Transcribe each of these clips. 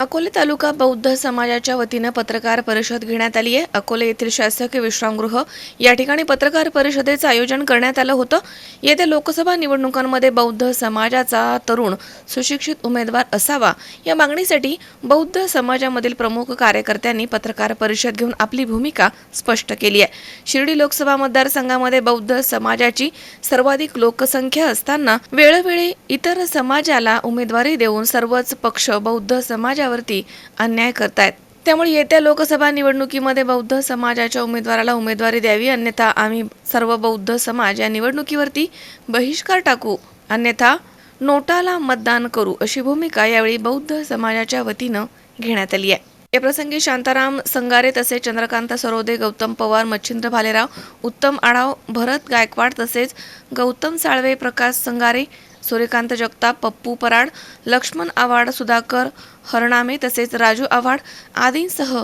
अकोले तालुका बौद्ध समाजाच्या वतीनं पत्रकार परिषद घेण्यात आली आहे अकोले येथील शासकीय विश्रामगृह या ठिकाणी पत्रकार परिषदेचं आयोजन करण्यात आलं होतं. येत्या लोकसभा निवडणुकांमध्ये बौद्ध समाजाचा तरुण सुशिक्षित उमेदवार असावा या मागणीसाठी बौद्ध समाजामधील प्रमुख कार्यकर्त्यांनी पत्रकार परिषद घेऊन आपली भूमिका स्पष्ट केली आहे. शिर्डी लोकसभा मतदारसंघामध्ये बौद्ध समाजाची सर्वाधिक लोकसंख्या असताना वेळोवेळी इतर समाजाला उमेदवारी देऊन सर्वच पक्ष बौद्ध समाजावरती अन्याय करतायत. त्यामुळे येत्या लोकसभा निवडणुकीमध्ये बौद्ध समाजाच्या उमेदवाराला उमेदवारी द्यावी अन्यथा आम्ही सर्व बौद्ध समाज या निवडणुकीवरती बहिष्कार टाकू अन्यथा नोटाला मतदान करू अशी भूमिका यावेळी बौद्ध समाजाच्या वतीनं घेण्यात आली आहे. या प्रसंगी शांताराम संगारे तसेच चंद्रकांत सरोदे गौतम पवार मच्छिंद्र भालेराव उत्तम आढाव भरत गायकवाड तसेच गौतम साळवे प्रकाश संगारे सूर्यकांत जगताप पप्पू पराड लक्ष्मण आव्हाड सुधाकर हरणामे तसेच राजू आव्हाड आदींसह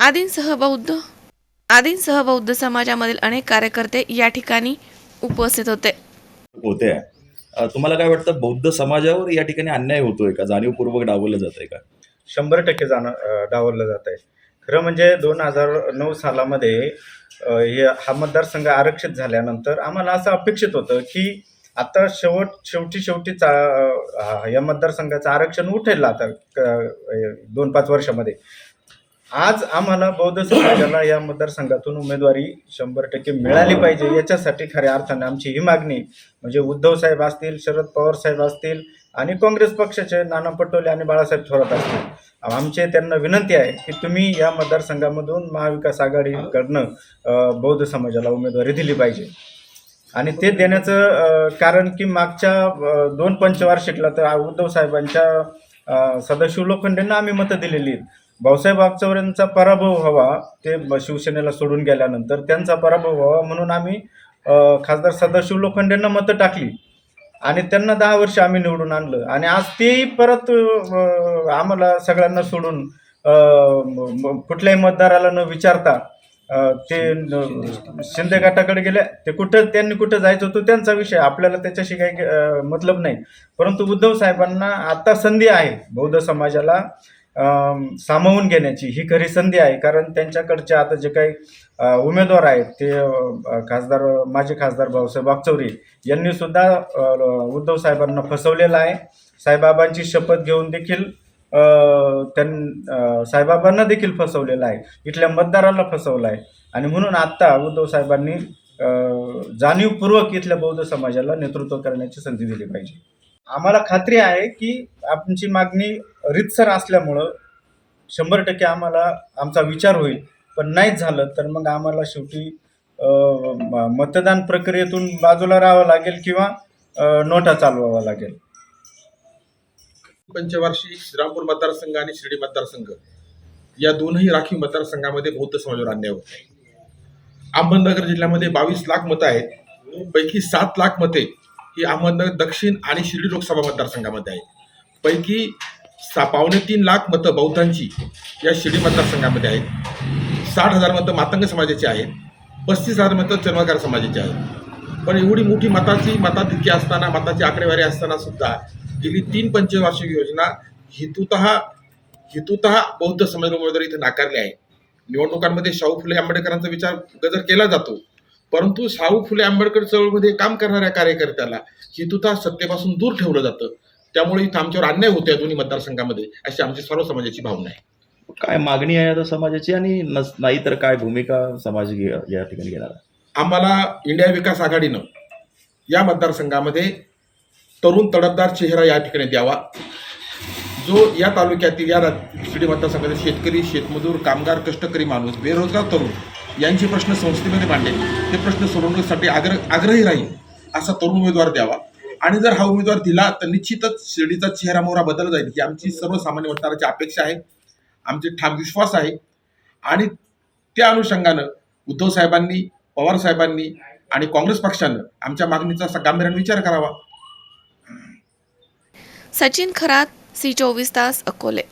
आदींसह बौद्ध आदींसह बौद्ध समाजामधील अनेक कार्यकर्ते या ठिकाणी उपस्थित होते. होते. तुम्हाला काय वाटतं बौद्ध समाजावर या ठिकाणी अन्याय होतोय का? जाणीवपूर्वक डावलं जात आहे का? शंभर टक्के जाणं डावललं जात आहे खरं म्हणजे दोन हजार नऊ सालामध्ये हे हा मतदारसंघ आरक्षित झाल्यानंतर आम्हाला असं अपेक्षित होतं की आता शेवट शेवटी शेवटी या मतदारसंघाचं आरक्षण उठेल आता क- दोन पाच वर्षामध्ये. आज आम्हाला बौद्ध समाजाला या मतदारसंघातून उमेदवारी शंभर टक्के मिळाली पाहिजे याच्यासाठी खऱ्या अर्थाने आमची ही मागणी म्हणजे उद्धव साहेब असतील शरद पवार साहेब असतील आणि काँग्रेस पक्षाचे नाना पटोले आणि बाळासाहेब थोरात असतील. आमचे त्यांना विनंती आहे की तुम्ही या मतदारसंघामधून महाविकास आघाडीकडनं बौद्ध समाजाला उमेदवारी दिली पाहिजे. आणि ते देण्याचं कारण की मागच्या दोन पंचवार्षिकला तर उद्धव साहेबांच्या अ, सदाशिव लोखंडेंना आम्ही मतं दिलेली आहेत. भाऊसाहेब वागचौऱ्यांचा पराभव व्हावा ते शिवसेनेला सोडून गेल्यानंतर त्यांचा पराभव व्हावा म्हणून आम्ही खासदार सदाशिव लोखंडेंना मतं टाकली. आणि त्यांना दहा वर्ष आम्ही निवडून आणलं. आणि आज तेही परत आम्हाला सगळ्यांना सोडून कुठल्याही मतदाराला न विचारता ते शिंदे गटाकडे गेले. ते कुठं त्यांनी कुठं जायचं होतं त्यांचा विषय आपल्याला त्याच्याशी काही मतलब नाही. परंतु उद्धव साहेबांना आता संधी आहे बौद्ध समाजाला सामावून घेण्याची. ही खरी संधी आहे कारण त्यांच्याकडचे आता जे काही उमेदवार आहेत ते खासदार माजी खासदार भाऊसाहेब वागचौरी यांनी सुद्धा उद्धव साहेबांना फसवलेलं आहे. साईबाबांची शपथ घेऊन देखील त्यां साहेबाबांना साईबाबांना देखील फसवलेलं आहे. इथल्या मतदाराला फसवलं आहे. आणि म्हणून आत्ता उद्धव साहेबांनी जाणीवपूर्वक इथल्या बौद्ध समाजाला नेतृत्व करण्याची संधी दिली पाहिजे. आम्हाला खात्री आहे की आमची मागणी रितसर असल्यामुळं शंभर टक्के आम्हाला आमचा विचार होईल. पण नाहीच झालं तर मग आम्हाला शेवटी म- मतदान प्रक्रियेतून बाजूला राहावं लागेल किंवा नोटा चालवावा लागेल. पंचवार्षिक श्रीरामपूर मतदारसंघ आणि शिर्डी मतदारसंघ. या दोनही राखीव मतदारसंघामध्ये बौद्ध समाजावर अन्याय होत आहे अहमदनगर जिल्ह्यामध्ये बावीस लाख मतं आहेत. पैकी सात लाख मते ही अहमदनगर दक्षिण आणि शिर्डी लोकसभा मतदारसंघामध्ये आहेत. पैकी सा पावणे तीन लाख मतं बौद्धांची या शिर्डी मतदारसंघामध्ये आहेत. साठ हजार मतं मातंग समाजाची आहेत. पस्तीस हजार मतं चर्मकार समाजाची आहेत. पण एवढी मोठी मताची मताधिक्य असताना मताची आकडेवारी असताना सुद्धा गेली तीन पंचवार्षिक योजना हेतुत हेतुत बौद्ध समाज उमेदवारी इथे नाकारले आहे. निवडणुकांमध्ये शाहू फुले आंबेडकरांचा विचार गजर केला जातो. परंतु शाहू फुले आंबेडकर चळवळीमध्ये काम करणाऱ्या कार्यकर्त्याला हेतुता सत्तेपासून दूर ठेवलं जातं. त्यामुळे इथं आमच्यावर अन्याय होतो या दोन्ही मतदारसंघामध्ये अशी आमची सर्व समाजाची भावना आहे. काय मागणी आहे आता समाजाची आणि नाही तर काय भूमिका समाज या ठिकाणी घेणार? आम्हाला इंडिया विकास आघाडीनं या मतदारसंघामध्ये तरुण तडफदार चेहरा या ठिकाणी द्यावा. जो या तालुक्यातील या रा- शिर्डी मतदारसंघातील शेतकरी शेतमजूर कामगार कष्टकरी माणूस बेरोजगार तरुण यांचे प्रश्न संस्थेमध्ये मांडले. ते प्रश्न सोडवण्यासाठी आग्रह आग्रही राहील असा तरुण उमेदवार द्यावा. आणि जर हा उमेदवार दिला तर निश्चितच शिर्डीचा चेहरा मोहरा बदल जाईल ही आमची सर्वसामान्य मतदाराची अपेक्षा आहे. आमचे ठाम विश्वास आहे. आणि त्या अनुषंगानं उद्धव साहेबांनी पवार साहेबांनी आणि काँग्रेस पक्षानं आमच्या मागणीचा असा गांभीर्याने विचार करावा. सचिन खरात सी चोवीस तास अकोले